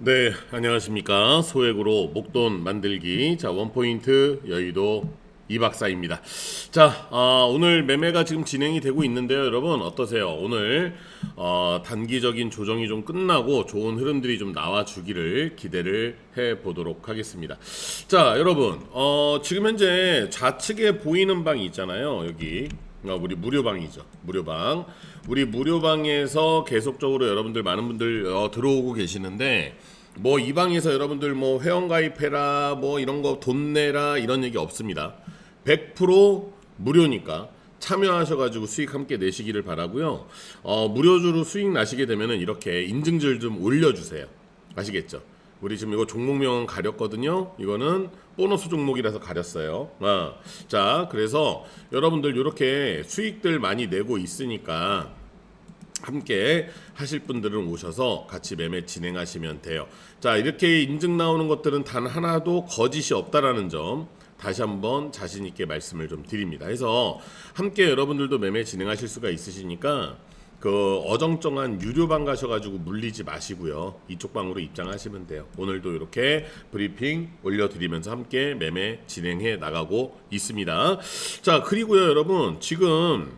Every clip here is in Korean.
네, 안녕하십니까. 소액으로 목돈 만들기. 자, 원포인트 여의도 이 박사입니다. 자, 아, 오늘 매매가 지금 진행이 되고 있는데요, 여러분. 어떠세요? 오늘, 어, 단기적인 조정이 좀 끝나고 좋은 흐름들이 좀 나와주기를 기대를 해 보도록 하겠습니다. 자, 여러분, 어, 지금 현재 좌측에 보이는 방이 있잖아요, 여기. 어, 우리 무료방이죠. 무료방. 우리 무료방에서 계속적으로 여러분들 많은 분들 어, 들어오고 계시는데 뭐 이 방에서 여러분들 뭐 회원 가입해라 뭐 이런 거 돈 내라 이런 얘기 없습니다. 100% 무료니까 참여하셔가지고 수익 함께 내시기를 바라고요. 어, 무료주로 수익 나시게 되면은 이렇게 인증질 좀 올려주세요. 아시겠죠? 우리 지금 이거 종목명은 가렸거든요. 이거는 보너스 종목이라서 가렸어요. 아, 자, 그래서 여러분들 이렇게 수익들 많이 내고 있으니까 함께 하실 분들은 오셔서 같이 매매 진행하시면 돼요. 자, 이렇게 인증 나오는 것들은 단 하나도 거짓이 없다라는 점 다시 한번 자신 있게 말씀을 좀 드립니다. 그래서 함께 여러분들도 매매 진행하실 수가 있으시니까 그 어정쩡한 유료방 가셔가지고 물리지 마시고요. 이쪽 방으로 입장하시면 돼요. 오늘도 이렇게 브리핑 올려드리면서 함께 매매 진행해 나가고 있습니다. 자, 그리고요, 여러분 지금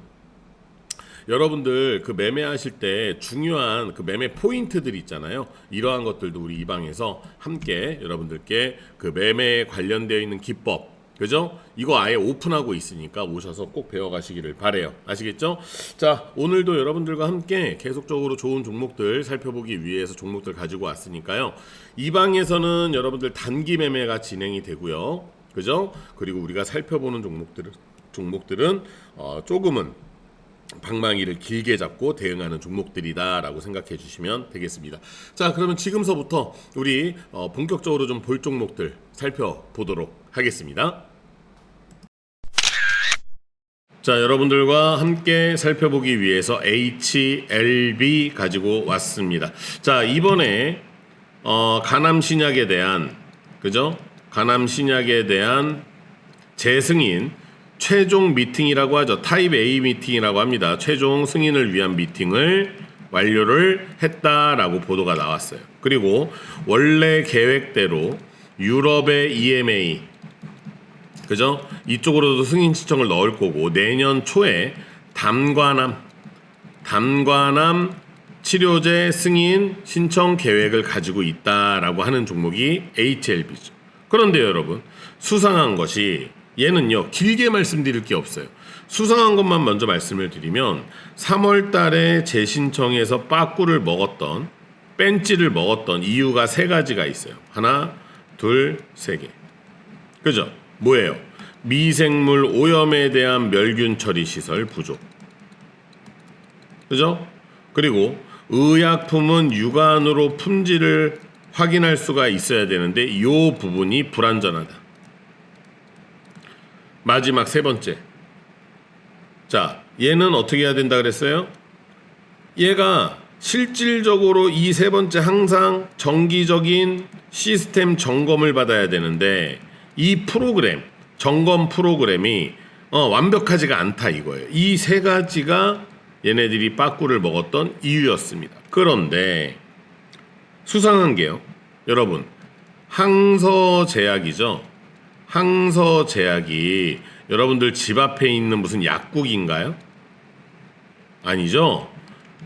여러분들 그 매매하실 때 중요한 그 매매 포인트들 있잖아요. 이러한 것들도 우리 이 방에서 함께 여러분들께 그 매매에 관련되어 있는 기법 그죠? 이거 아예 오픈하고 있으니까 오셔서 꼭 배워가시기를 바래요. 아시겠죠? 자, 오늘도 여러분들과 함께 계속적으로 좋은 종목들 살펴보기 위해서 종목들 가지고 왔으니까요. 이 방에서는 여러분들 단기 매매가 진행이 되고요. 그죠? 그리고 우리가 살펴보는 종목들은 종목들은 어, 조금은 방망이를 길게 잡고 대응하는 종목들이다라고 생각해 주시면 되겠습니다. 자, 그러면 지금서부터 우리 어, 본격적으로 좀 볼 종목들 살펴보도록 하겠습니다. 자, 여러분들과 함께 살펴보기 위해서 HLB 가지고 왔습니다. 자, 이번에 어, 가남 신약에 대한 그죠? 가남 신약에 대한 재승인 최종 미팅이라고 하죠. 타입 A 미팅이라고 합니다. 최종 승인을 위한 미팅을 완료를 했다라고 보도가 나왔어요. 그리고 원래 계획대로 유럽의 EMA 그죠? 이쪽으로도 승인 신청을 넣을 거고 내년 초에 담관암 담관암 치료제 승인 신청 계획을 가지고 있다라고 하는 종목이 HLB죠. 그런데 여러분 수상한 것이 얘는요 길게 말씀드릴 게 없어요. 수상한 것만 먼저 말씀을 드리면 3월 달에 재신청해서 빠꾸를 먹었던 뺀찌를 먹었던 이유가 세 가지가 있어요. 하나, 둘, 세 개. 그죠? 뭐예요? 미생물 오염에 대한 멸균 처리 시설 부족. 그죠? 그리고 의약품은 육안으로 품질을 확인할 수가 있어야 되는데 이 부분이 불완전하다. 마지막 세 번째. 자, 얘는 어떻게 해야 된다 그랬어요? 얘가 실질적으로 이 세 번째 항상 정기적인 시스템 점검을 받아야 되는데 이 프로그램 점검 프로그램이 어, 완벽하지가 않다 이거예요. 이 세 가지가 얘네들이 빠꾸를 먹었던 이유였습니다. 그런데 수상한 게요. 여러분 항서 제약이죠. 항서 제약이 여러분들 집 앞에 있는 무슨 약국인가요? 아니죠.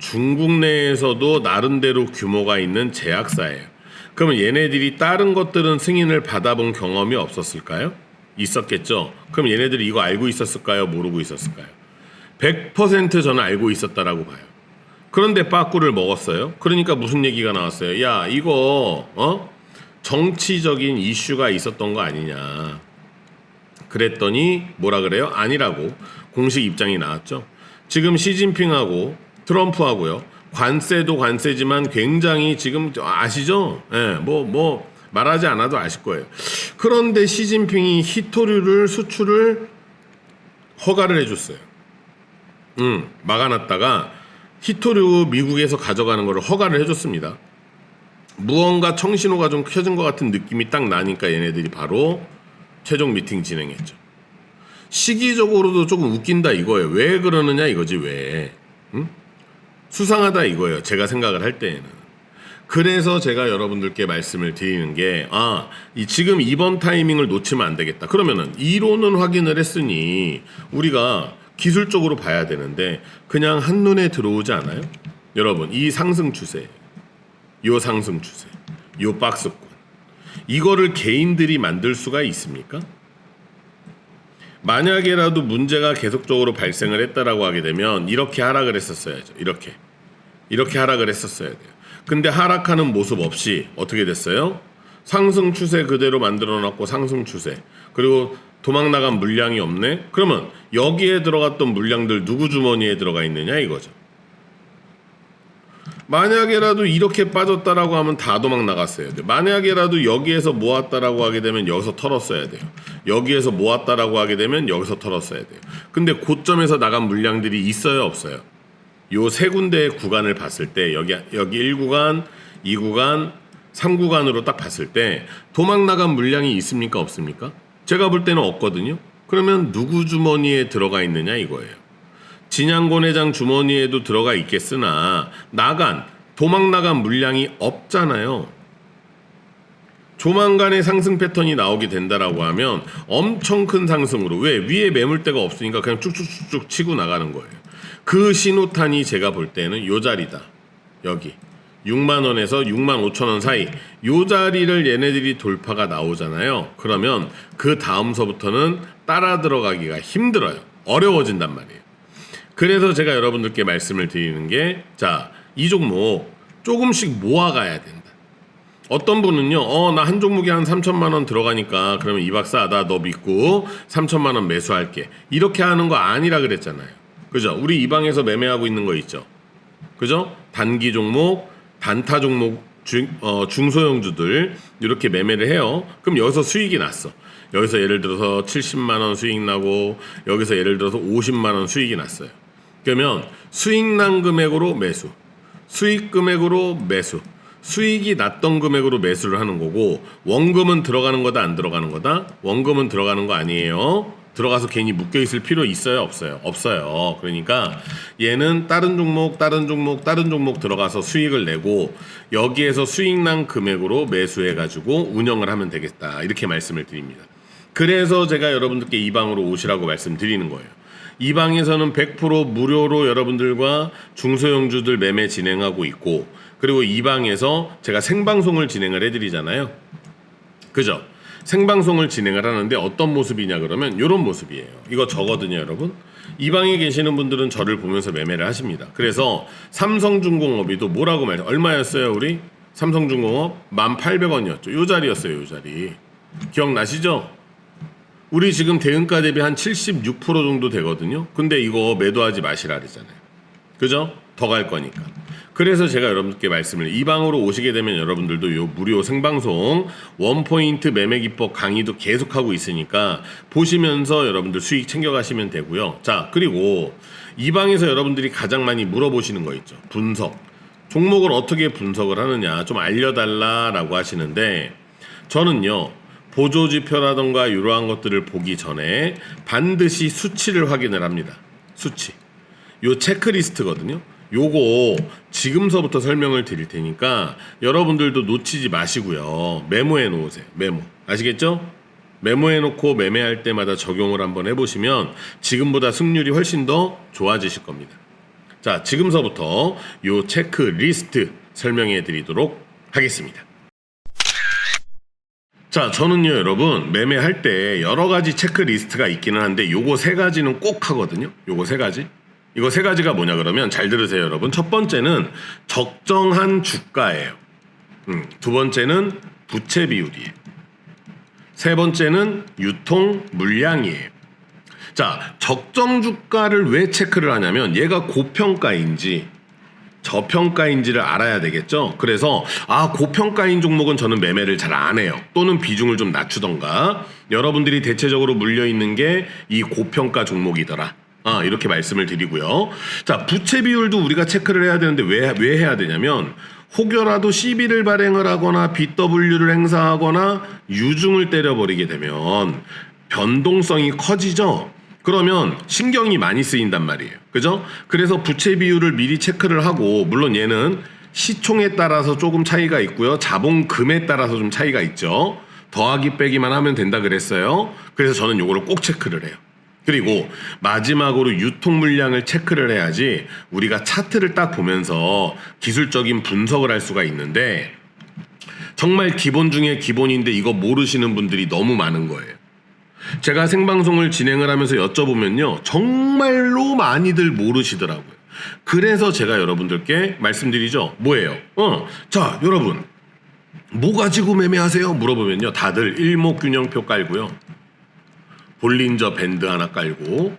중국 내에서도 나름대로 규모가 있는 제약사예요. 그러면 얘네들이 다른 것들은 승인을 받아본 경험이 없었을까요? 있었겠죠. 그럼 얘네들이 이거 알고 있었을까요? 모르고 있었을까요? 100% 저는 알고 있었다라고 봐요. 그런데 빠꾸를 먹었어요. 그러니까 무슨 얘기가 나왔어요? 야, 이거 어? 정치적인 이슈가 있었던 거 아니냐. 그랬더니 뭐라 그래요? 아니라고 공식 입장이 나왔죠. 지금 시진핑하고 트럼프하고요. 관세도 관세지만 굉장히 지금 아시죠? 예, 뭐, 뭐, 말하지 않아도 아실 거예요. 그런데 시진핑이 히토류를 수출을 허가를 해줬어요. 음, 막아놨다가 히토류 미국에서 가져가는 것을 허가를 해줬습니다. 무언가 청신호가 좀 켜진 것 같은 느낌이 딱 나니까 얘네들이 바로 최종 미팅 진행했죠. 시기적으로도 조금 웃긴다 이거예요. 왜 그러느냐 이거지 왜. 응? 수상하다 이거예요. 제가 생각을 할 때에는. 그래서 제가 여러분들께 말씀을 드리는 게, 아, 이 지금 이번 타이밍을 놓치면 안 되겠다. 그러면은 이론은 확인을 했으니 우리가 기술적으로 봐야 되는데 그냥 한눈에 들어오지 않아요? 여러분, 이 상승 추세, 요 상승 추세, 요 박스권. 이거를 개인들이 만들 수가 있습니까? 만약에라도 문제가 계속적으로 발생을 했다라고 하게 되면 이렇게 하락을 했었어야죠. 이렇게. 이렇게 하락을 했었어야 돼요. 근데 하락하는 모습 없이 어떻게 됐어요? 상승 추세 그대로 만들어 놨고 상승 추세. 그리고 도망 나간 물량이 없네? 그러면 여기에 들어갔던 물량들 누구 주머니에 들어가 있느냐 이거죠. 만약에라도 이렇게 빠졌다라고 하면 다 도망 나갔어야 돼요. 만약에라도 여기에서 모았다라고 하게 되면 여기서 털었어야 돼요. 여기에서 모았다라고 하게 되면 여기서 털었어야 돼요. 근데 고점에서 나간 물량들이 있어요, 없어요? 요 세 군데의 구간을 봤을 때 여기 여기 1구간, 2구간, 3구간으로 딱 봤을 때 도망 나간 물량이 있습니까, 없습니까? 제가 볼 때는 없거든요. 그러면 누구 주머니에 들어가 있느냐 이거예요. 진양곤 회장 주머니에도 들어가 있겠으나 나간 도망 나간 물량이 없잖아요. 조만간의 상승 패턴이 나오게 된다라고 하면 엄청 큰 상승으로 왜 위에 매물대가 없으니까 그냥 쭉쭉쭉쭉 치고 나가는 거예요. 그 신호탄이 제가 볼 때는 요 자리다. 여기 6만 원에서 6만 5천 원 사이 요 자리를 얘네들이 돌파가 나오잖아요. 그러면 그 다음서부터는 따라 들어가기가 힘들어요. 어려워진단 말이에요. 그래서 제가 여러분들께 말씀을 드리는 게, 자, 이 종목 조금씩 모아가야 된다. 어떤 분은요, 어, 나 한 종목에 한 3천만 원 들어가니까, 그러면 이 박사, 나 너 믿고 3천만 원 매수할게. 이렇게 하는 거 아니라 그랬잖아요. 그죠? 우리 이 방에서 매매하고 있는 거 있죠? 그죠? 단기 종목, 단타 종목, 중, 어, 중소형주들, 이렇게 매매를 해요. 그럼 여기서 수익이 났어. 여기서 예를 들어서 70만 원 수익 나고, 여기서 예를 들어서 50만 원 수익이 났어요. 그러면 수익 난 금액으로 매수, 수익 금액으로 매수, 수익이 났던 금액으로 매수를 하는 거고 원금은 들어가는 거다 안 들어가는 거다? 원금은 들어가는 거 아니에요. 들어가서 괜히 묶여 있을 필요 있어요, 없어요? 없어요. 그러니까 얘는 다른 종목, 다른 종목, 다른 종목 들어가서 수익을 내고 여기에서 수익 난 금액으로 매수해 가지고 운영을 하면 되겠다. 이렇게 말씀을 드립니다. 그래서 제가 여러분들께 이 방으로 오시라고 말씀드리는 거예요. 이 방에서는 100% 무료로 여러분들과 중소형주들 매매 진행하고 있고 그리고 이 방에서 제가 생방송을 진행을 해드리잖아요. 그죠? 생방송을 진행을 하는데 어떤 모습이냐 그러면 이런 모습이에요. 이거 저거든요, 여러분. 이 방에 계시는 분들은 저를 보면서 매매를 하십니다. 그래서 삼성중공업이도 뭐라고 말해? 얼마였어요, 우리? 삼성중공업 1,800원이었죠. 요 자리였어요, 요 자리. 기억나시죠? 우리 지금 대응가 대비 한 76% 정도 되거든요. 근데 이거 매도하지 마시라 그랬잖아요. 그죠? 더 갈 거니까. 그래서 제가 여러분께 말씀을 이 방으로 오시게 되면 여러분들도 요 무료 생방송 원포인트 매매 기법 강의도 계속하고 있으니까 보시면서 여러분들 수익 챙겨가시면 되고요. 자, 그리고 이 방에서 여러분들이 가장 많이 물어보시는 거 있죠. 분석. 종목을 어떻게 분석을 하느냐 좀 알려달라라고 하시는데 저는요. 보조 지표라던가 이러한 것들을 보기 전에 반드시 수치를 확인을 합니다. 수치. 요 체크리스트거든요. 요거 지금서부터 설명을 드릴 테니까 여러분들도 놓치지 마시고요. 메모해 놓으세요. 메모. 아시겠죠? 메모해 놓고 매매할 때마다 적용을 한번 해보시면 지금보다 승률이 훨씬 더 좋아지실 겁니다. 자, 지금서부터 요 체크리스트 설명해 드리도록 하겠습니다. 자, 저는요, 여러분, 매매할 때 여러 가지 체크리스트가 있기는 한데, 요거 세 가지는 꼭 하거든요. 요거 세 가지. 이거 세 가지가 뭐냐 그러면 잘 들으세요, 여러분. 첫 번째는 적정한 주가예요. 음, 두 번째는 부채 비율이에요. 세 번째는 유통 물량이에요. 자, 적정 주가를 왜 체크를 하냐면 얘가 고평가인지 저평가인지를 알아야 되겠죠. 그래서 아 고평가인 종목은 저는 매매를 잘 안 해요. 또는 비중을 좀 낮추던가. 여러분들이 대체적으로 물려 있는 게 이 고평가 종목이더라. 아 이렇게 말씀을 드리고요. 자 부채 비율도 우리가 체크를 해야 되는데 왜 왜 해야 되냐면 혹여라도 시비를 발행을 하거나 BW를 행사하거나 유중을 때려버리게 되면 변동성이 커지죠. 그러면 신경이 많이 쓰인단 말이에요. 그죠? 그래서 부채 비율을 미리 체크를 하고 물론 얘는 시총에 따라서 조금 차이가 있고요. 자본금에 따라서 좀 차이가 있죠. 더하기 빼기만 하면 된다 그랬어요. 그래서 저는 요거를 꼭 체크를 해요. 그리고 마지막으로 유통 물량을 체크를 해야지 우리가 차트를 딱 보면서 기술적인 분석을 할 수가 있는데 정말 기본 중에 기본인데 이거 모르시는 분들이 너무 많은 거예요. 제가 생방송을 진행을 하면서 여쭤보면요. 정말로 많이들 모르시더라고요. 그래서 제가 여러분들께 말씀드리죠. 뭐예요? 어, 자, 여러분. 뭐 가지고 매매하세요? 물어보면요. 다들 일목균형표 깔고요. 볼린저 밴드 하나 깔고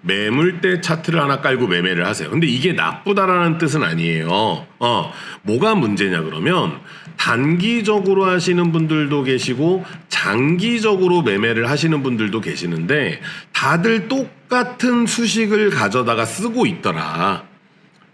매물대 차트를 하나 깔고 매매를 하세요. 근데 이게 나쁘다라는 뜻은 아니에요. 어, 뭐가 문제냐 그러면 단기적으로 하시는 분들도 계시고 장기적으로 매매를 하시는 분들도 계시는데 다들 똑같은 수식을 가져다가 쓰고 있더라.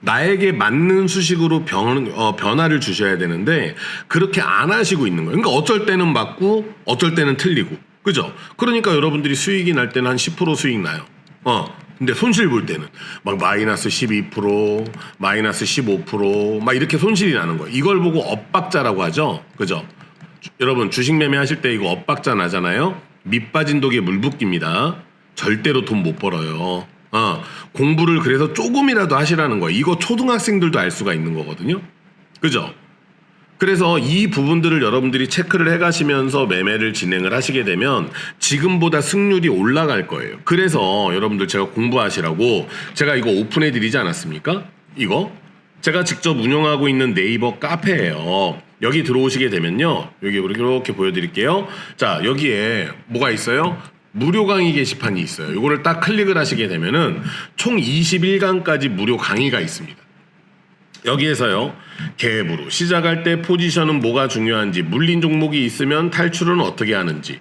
나에게 맞는 수식으로 변, 어, 변화를 주셔야 되는데 그렇게 안 하시고 있는 거예요. 그러니까 어쩔 때는 맞고 어쩔 때는 틀리고. 그죠? 그러니까 여러분들이 수익이 날 때는 한 10% 수익 나요. 어. 근데 손실 볼 때는 막 마이너스 12%, 마이너스 15%막 이렇게 손실이 나는 거예요. 이걸 보고 엇박자라고 하죠. 그죠? 주- 여러분 주식 매매 하실 때 이거 엇박자 나잖아요. 밑 빠진 독에 물 붓기입니다. 절대로 돈 못 벌어요. 어, 공부를 그래서 조금이라도 하시라는 거예요. 이거 초등학생들도 알 수가 있는 거거든요. 그죠? 그래서 이 부분들을 여러분들이 체크를 해 가시면서 매매를 진행을 하시게 되면 지금보다 승률이 올라갈 거예요. 그래서 여러분들 제가 공부하시라고 제가 이거 오픈해 드리지 않았습니까? 이거 제가 직접 운영하고 있는 네이버 카페예요. 여기 들어오시게 되면요. 여기 이렇게 보여드릴게요. 자 여기에 뭐가 있어요? 무료 강의 게시판이 있어요. 이거를 딱 클릭을 하시게 되면은 총 21강까지 무료 강의가 있습니다. 여기에서요 갭으로 시작할 때 포지션은 뭐가 중요한지 물린 종목이 있으면 탈출은 어떻게 하는지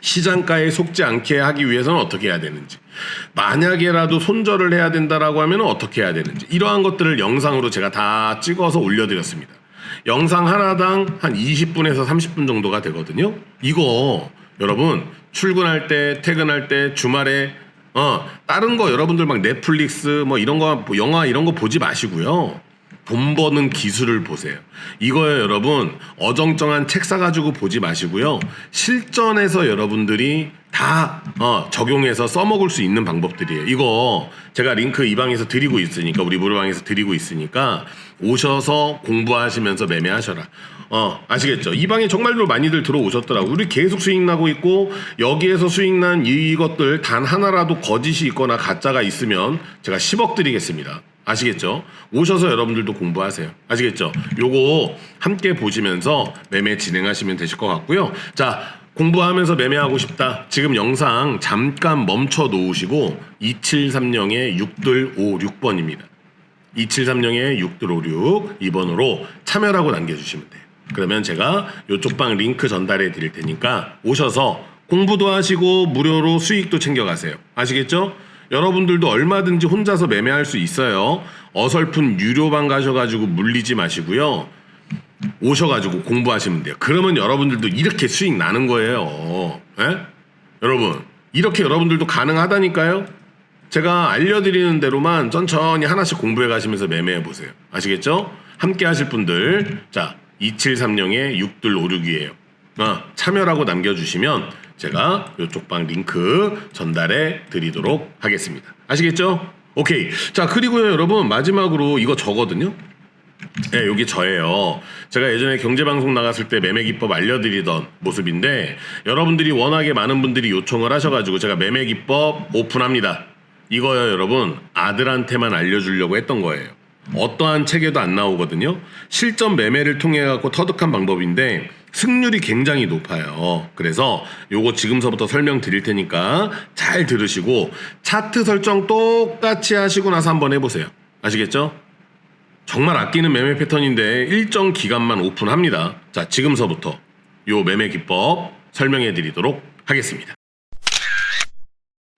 시장가에 속지 않게 하기 위해서는 어떻게 해야 되는지 만약에라도 손절을 해야 된다라고 하면 어떻게 해야 되는지 이러한 것들을 영상으로 제가 다 찍어서 올려드렸습니다. 영상 하나당 한 20분에서 30분 정도가 되거든요. 이거 여러분 출근할 때 퇴근할 때 주말에 어 다른 거 여러분들 막 넷플릭스 뭐 이런 거 뭐 영화 이런 거 보지 마시고요. 돈 버는 기술을 보세요. 이거요, 여러분. 어정쩡한 책 사가지고 보지 마시고요. 실전에서 여러분들이 다 어, 적용해서 써먹을 수 있는 방법들이에요. 이거 제가 링크 이 방에서 드리고 있으니까 우리 무료방에서 드리고 있으니까 오셔서 공부하시면서 매매하셔라. 어 아시겠죠? 이 방에 정말로 많이들 들어오셨더라고. 우리 계속 수익 나고 있고 여기에서 수익 난 이것들 단 하나라도 거짓이 있거나 가짜가 있으면 제가 10억 드리겠습니다. 아시겠죠? 오셔서 여러분들도 공부하세요. 아시겠죠? 요거 함께 보시면서 매매 진행하시면 되실 것 같고요. 자, 공부하면서 매매하고 싶다. 지금 영상 잠깐 멈춰 놓으시고 2730의 6356번입니다. 2730의 6356 2번으로 참여라고 남겨주시면 돼요. 그러면 제가 요쪽 방 링크 전달해 드릴 테니까 오셔서 공부도 하시고 무료로 수익도 챙겨가세요. 아시겠죠? 여러분들도 얼마든지 혼자서 매매할 수 있어요. 어설픈 유료방 가셔가지고 물리지 마시고요. 오셔가지고 공부하시면 돼요. 그러면 여러분들도 이렇게 수익 나는 거예요. 예? 여러분, 이렇게 여러분들도 가능하다니까요? 제가 알려드리는 대로만 천천히 하나씩 공부해 가시면서 매매해 보세요. 아시겠죠? 함께 하실 분들, 자, 2730의 6256이에요. 어, 참여라고 남겨주시면 제가 이쪽 방 링크 전달해 드리도록 하겠습니다. 아시겠죠? 오케이. 자, 그리고요, 여러분, 마지막으로 이거 저거든요. 네, 여기 저예요. 제가 예전에 경제방송 나갔을 때 매매 기법 알려드리던 모습인데 여러분들이 워낙에 많은 분들이 요청을 하셔가지고 제가 매매 기법 오픈합니다. 이거요, 여러분 아들한테만 알려주려고 했던 거예요. 어떠한 책에도 안 나오거든요. 실전 매매를 통해 갖고 터득한 방법인데 승률이 굉장히 높아요. 그래서 요거 지금서부터 설명드릴 테니까 잘 들으시고 차트 설정 똑같이 하시고 나서 한번 해보세요. 아시겠죠? 정말 아끼는 매매 패턴인데 일정 기간만 오픈합니다. 자, 지금서부터 요 매매 기법 설명해 드리도록 하겠습니다.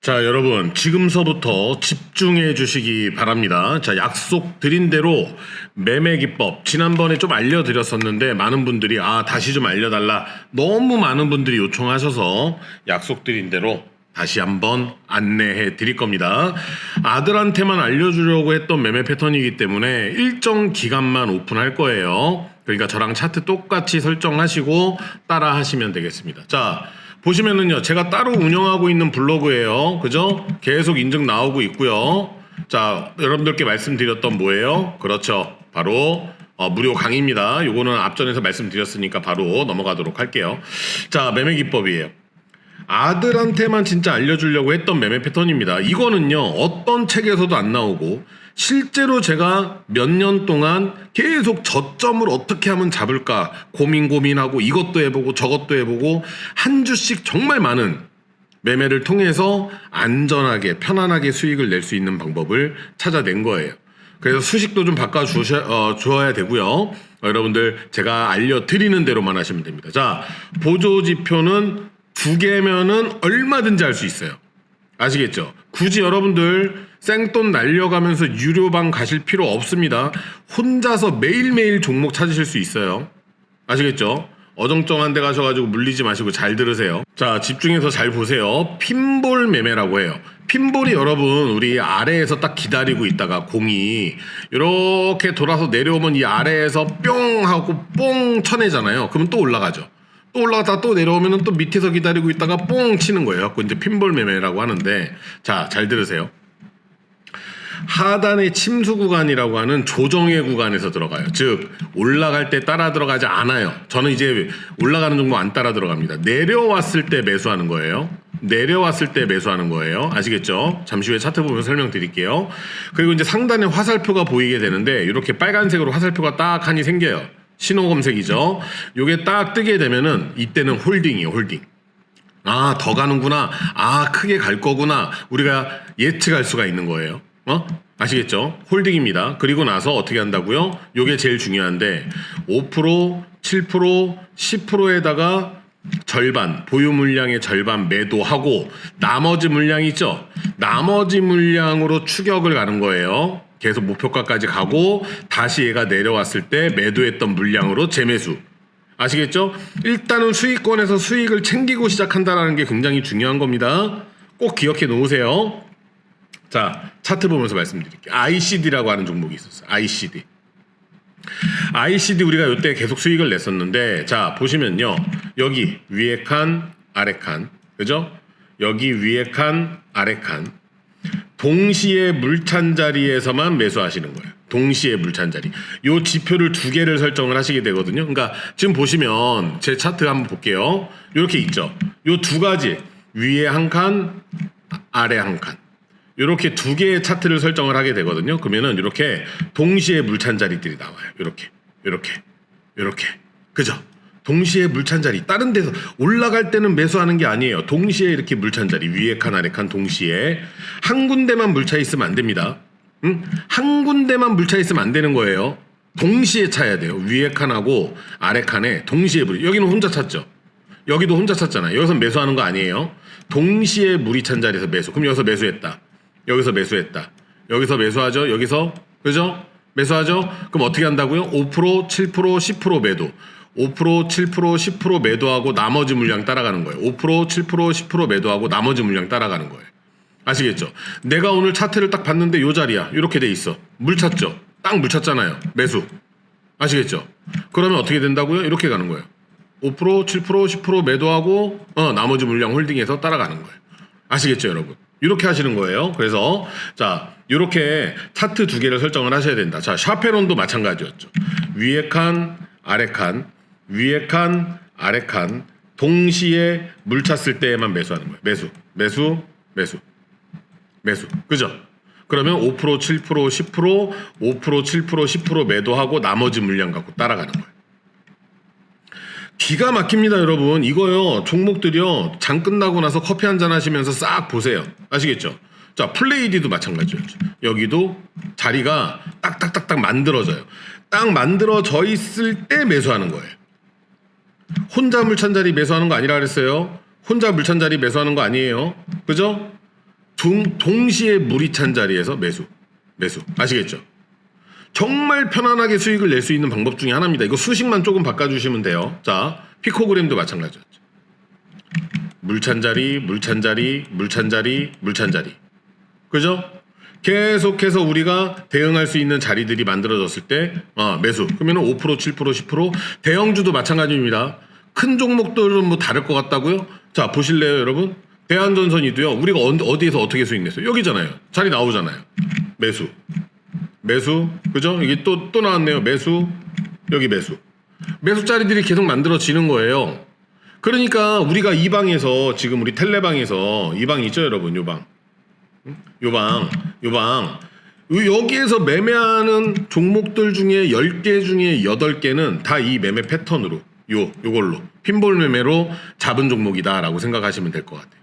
자, 여러분, 지금서부터 집중해 주시기 바랍니다. 자, 약속 드린 대로 매매 기법, 지난번에 좀 알려드렸었는데, 많은 분들이, 아, 다시 좀 알려달라. 너무 많은 분들이 요청하셔서 약속 드린 대로 다시 한번 안내해 드릴 겁니다. 아들한테만 알려주려고 했던 매매 패턴이기 때문에 일정 기간만 오픈할 거예요. 그러니까 저랑 차트 똑같이 설정하시고 따라 하시면 되겠습니다. 자, 보시면은요, 제가 따로 운영하고 있는 블로그예요. 그죠? 계속 인증 나오고 있고요. 자, 여러분들께 말씀드렸던 뭐예요? 그렇죠. 바로 어, 무료 강의입니다. 요거는 앞전에서 말씀드렸으니까 바로 넘어가도록 할게요. 자, 매매 기법이에요. 아들한테만 진짜 알려주려고 했던 매매 패턴입니다. 이거는요, 어떤 책에서도 안 나오고, 실제로 제가 몇 년 동안 계속 저점을 어떻게 하면 잡을까 고민 고민하고 이것도 해보고 저것도 해보고 한 주씩 정말 많은 매매를 통해서 안전하게 편안하게 수익을 낼 수 있는 방법을 찾아낸 거예요. 그래서 수식도 좀 바꿔 주셔 어, 되고요. 어, 여러분들 제가 알려드리는 대로만 하시면 됩니다. 자 보조 지표는 두 개면은 얼마든지 할 수 있어요. 아시겠죠? 굳이 여러분들 생돈 날려가면서 유료방 가실 필요 없습니다. 혼자서 매일매일 종목 찾으실 수 있어요. 아시겠죠? 어정쩡한 데 가셔가지고 물리지 마시고 잘 들으세요. 자, 집중해서 잘 보세요. 핀볼 매매라고 해요. 핀볼이 여러분, 우리 아래에서 딱 기다리고 있다가 공이 이렇게 돌아서 내려오면 이 아래에서 뿅 하고 뽕 쳐내잖아요. 그러면 또 올라가죠. 또 올라갔다 또 내려오면 또 밑에서 기다리고 있다가 뽕 치는 거예요. 그 이제 핀볼 매매라고 하는데, 자, 잘 들으세요. 하단의 침수 구간이라고 하는 조정의 구간에서 들어가요. 즉 올라갈 때 따라 들어가지 않아요. 저는 이제 올라가는 종목 안 따라 들어갑니다. 내려왔을 때 매수하는 거예요. 내려왔을 때 매수하는 거예요. 아시겠죠? 잠시 후에 차트 보면 설명드릴게요. 그리고 이제 상단에 화살표가 보이게 되는데 이렇게 빨간색으로 화살표가 딱 하니 생겨요. 신호 검색이죠. 요게 딱 뜨게 되면은 이때는 홀딩이에요. 홀딩. 아, 더 가는구나. 아, 크게 갈 거구나. 우리가 예측할 수가 있는 거예요. 어? 아시겠죠? 홀딩입니다. 그리고 나서 어떻게 한다고요? 요게 제일 중요한데 5%, 7%, 10%에다가 절반, 보유 물량의 절반 매도하고 나머지 물량 있죠? 나머지 물량으로 추격을 가는 거예요. 계속 목표가까지 가고 다시 얘가 내려왔을 때 매도했던 물량으로 재매수. 아시겠죠? 일단은 수익권에서 수익을 챙기고 시작한다는 게 굉장히 중요한 겁니다. 꼭 기억해 놓으세요. 자, 차트 보면서 말씀드릴게요. ICD라고 하는 종목이 있었어요. ICD. ICD 우리가 이때 계속 수익을 냈었는데, 자, 보시면요. 여기 위에 칸, 아래 칸. 그죠? 여기 위에 칸, 아래 칸. 동시에 물찬 자리에서만 매수하시는 거예요. 동시에 물찬 자리. 요 지표를 두 개를 설정을 하시게 되거든요. 그러니까 지금 보시면 제 차트 한번 볼게요. 이렇게 있죠. 요 두 가지. 위에 한 칸, 아래 한 칸. 이렇게 두 개의 차트를 설정을 하게 되거든요. 그러면은 이렇게 동시에 물찬 자리들이 나와요. 이렇게, 이렇게, 이렇게, 그죠? 동시에 물찬 자리. 다른 데서 올라갈 때는 매수하는 게 아니에요. 동시에 이렇게 물찬 자리. 위에 칸, 아래 칸 동시에 한 군데만 물차 있으면 안 됩니다. 응? 한 군데만 물차 있으면 안 되는 거예요. 동시에 차야 돼요. 위에 칸하고 아래 칸에 동시에 물. 여기는 혼자 찼죠. 여기도 혼자 찼잖아요. 여기서 매수하는 거 아니에요. 동시에 물이 찬 자리에서 매수. 그럼 여기서 매수했다. 여기서 매수했다. 여기서 매수하죠. 여기서 그죠? 매수하죠. 그럼 어떻게 한다고요? 5%, 7%, 10% 매도. 5%, 7%, 10% 매도하고 나머지 물량 따라가는 거예요. 5%, 7%, 10% 매도하고 나머지 물량 따라가는 거예요. 아시겠죠? 내가 오늘 차트를 딱 봤는데 요 자리야. 이렇게 돼 있어. 물 찼죠? 딱 물 찼잖아요. 매수. 아시겠죠? 그러면 어떻게 된다고요? 이렇게 가는 거예요. 5%, 7%, 10% 매도하고 어, 나머지 물량 홀딩해서 따라가는 거예요. 아시겠죠, 여러분? 이렇게 하시는 거예요. 그래서 자, 이렇게 차트 두 개를 설정을 하셔야 된다. 자, 샤페론도 마찬가지였죠. 위에 칸, 아래 칸, 위에 칸, 아래 칸 동시에 물 찼을 때에만 매수하는 거예요. 매수, 매수, 매수, 매수. 그죠? 그러면 5%, 7%, 10%, 5%, 7%, 10% 매도하고 나머지 물량 갖고 따라가는 거예요. 기가 막힙니다, 여러분. 이거요, 종목들이요, 장 끝나고 나서 커피 한 잔 하시면서 싹 보세요. 아시겠죠? 자, 플레이디도 마찬가지였죠. 여기도 자리가 딱딱딱딱 만들어져요. 딱 만들어져 있을 때 매수하는 거예요. 혼자 물찬 자리 매수하는 거 아니라 그랬어요. 혼자 물찬 자리 매수하는 거 아니에요. 그죠? 동, 동시에 물이 찬 자리에서 매수. 매수. 아시겠죠? 정말 편안하게 수익을 낼 수 있는 방법 중에 하나입니다. 이거 수식만 조금 바꿔주시면 돼요. 자, 피코그램도 마찬가지였죠. 물찬자리, 물찬자리, 물찬자리, 물찬자리. 그죠? 계속해서 우리가 대응할 수 있는 자리들이 만들어졌을 때 아, 매수. 그러면 5%, 7%, 10% 대형주도 마찬가지입니다. 큰 종목들은 뭐 다를 것 같다고요? 자, 보실래요, 여러분? 대한전선이도요. 우리가 어, 어디에서 어떻게 수익 냈어요? 여기잖아요. 자리 나오잖아요. 매수. 매수. 그죠? 이게 또 또 나왔네요. 매수. 여기 매수. 매수 자리들이 계속 만들어지는 거예요. 그러니까 우리가 이 방에서 지금 우리 텔레방에서 이 방 있죠, 여러분? 요 방. 요방, 요방. 여기에서 매매하는 종목들 중에 10개 중에 8개는 다 이 매매 패턴으로 요 요걸로 핀볼 매매로 잡은 종목이다라고 생각하시면 될 것 같아요.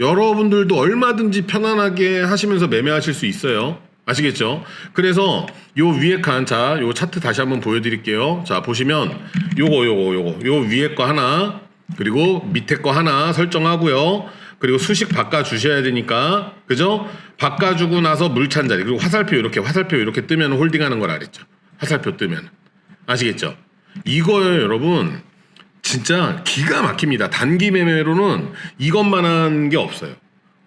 여러분들도 얼마든지 편안하게 하시면서 매매하실 수 있어요. 아시겠죠? 그래서 요 위에 칸, 자, 요 차트 다시 한번 보여드릴게요. 자, 보시면 요거, 요거, 요거, 요 위에 거 하나, 그리고 밑에 거 하나 설정하고요. 그리고 수식 바꿔주셔야 되니까, 그죠? 바꿔주고 나서 물찬 자리, 그리고 화살표 이렇게, 화살표 이렇게 뜨면 홀딩 하는 걸 알았죠? 화살표 뜨면. 아시겠죠? 이거요, 여러분. 진짜 기가 막힙니다. 단기 매매로는 이것만 한 게 없어요.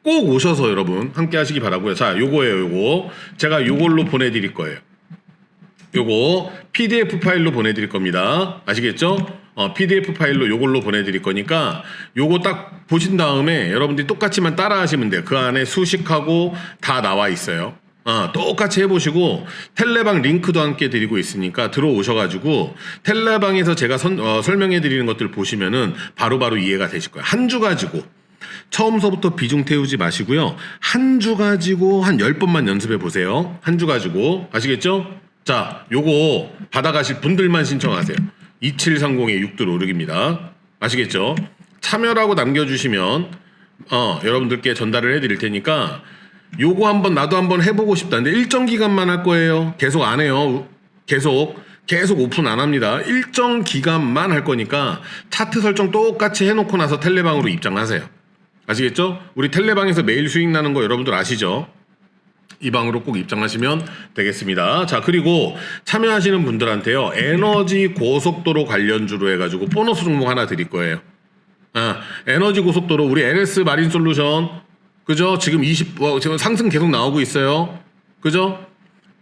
꼭 오셔서 여러분 함께 하시기 바라고요. 자, 요거예요, 요거. 제가 요걸로 보내드릴 거예요. 요거 PDF 파일로 보내드릴 겁니다. 아시겠죠? 어, PDF 파일로 요걸로 보내드릴 거니까 요거 딱 보신 다음에 여러분들이 똑같이만 따라 하시면 돼요. 그 안에 수식하고 다 나와 있어요. 어, 똑같이 해보시고 텔레방 링크도 함께 드리고 있으니까 들어오셔가지고 텔레방에서 제가 선- 어, 설명해드리는 것들 보시면은 바로바로 이해가 되실 거예요. 한 주 가지고 처음서부터 비중 태우지 마시고요. 한 주 가지고 한 10번만 연습해 보세요. 한 주 가지고. 아시겠죠? 자, 요거 받아가실 분들만 신청하세요. 2730의 6들 오르기입니다. 아시겠죠? 참여라고 남겨주시면, 어, 여러분들께 전달을 해드릴 테니까, 요거 한번 나도 한번 해보고 싶다는데 일정 기간만 할 거예요. 계속 안 해요. 계속. 계속 오픈 안 합니다. 일정 기간만 할 거니까 차트 설정 똑같이 해놓고 나서 텔레방으로 입장하세요. 아시겠죠? 우리 텔레방에서 매일 수익 나는 거 여러분들 아시죠? 이 방으로 꼭 입장하시면 되겠습니다. 자, 그리고 참여하시는 분들한테요, 에너지 고속도로 관련주로 해가지고 보너스 종목 하나 드릴 거예요. 아, 에너지 고속도로, 우리 NS 마린 솔루션, 그죠? 지금 20, 어, 지금 상승 계속 나오고 있어요. 그죠?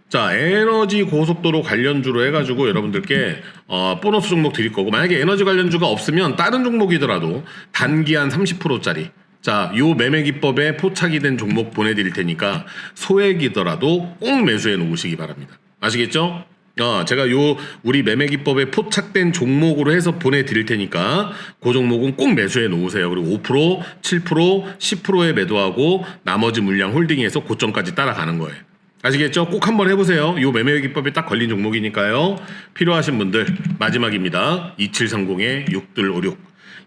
자, 에너지 고속도로 관련주로 해가지고 여러분들께 어, 보너스 종목 드릴 거고 만약에 에너지 관련주가 없으면 다른 종목이더라도 단기 한 30%짜리 자, 요 매매 기법에 포착이 된 종목 보내드릴 테니까 소액이더라도 꼭 매수해 놓으시기 바랍니다. 아시겠죠? 어, 제가 요 우리 매매 기법에 포착된 종목으로 해서 보내드릴 테니까 그 종목은 꼭 매수해 놓으세요. 그리고 5%, 7%, 10%에 매도하고 나머지 물량 홀딩해서 고점까지 따라가는 거예요. 아시겠죠? 꼭 한번 해보세요. 요 매매 기법에 딱 걸린 종목이니까요. 필요하신 분들 마지막입니다. 2730의 6들56,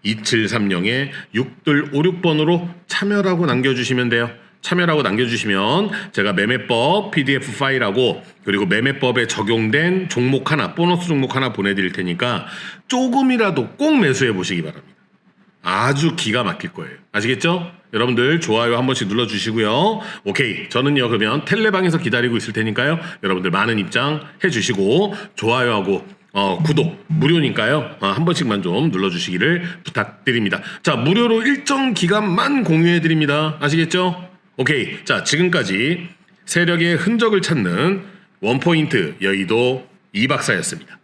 2730의 6들56번으로 참여라고 남겨주시면 돼요. 참여라고 남겨주시면 제가 매매법 PDF 파일하고 그리고 매매법에 적용된 종목 하나, 보너스 종목 하나 보내드릴 테니까 조금이라도 꼭 매수해 보시기 바랍니다. 아주 기가 막힐 거예요. 아시겠죠? 여러분들 좋아요 한 번씩 눌러주시고요. 오케이. 저는요, 그러면 텔레방에서 기다리고 있을 테니까요. 여러분들 많은 입장 해주시고, 좋아요하고, 어, 구독, 무료니까요. 어, 한 번씩만 좀 눌러주시기를 부탁드립니다. 자, 무료로 일정 기간만 공유해드립니다. 아시겠죠? 오케이. 자, 지금까지 세력의 흔적을 찾는 원포인트 여의도 이박사였습니다.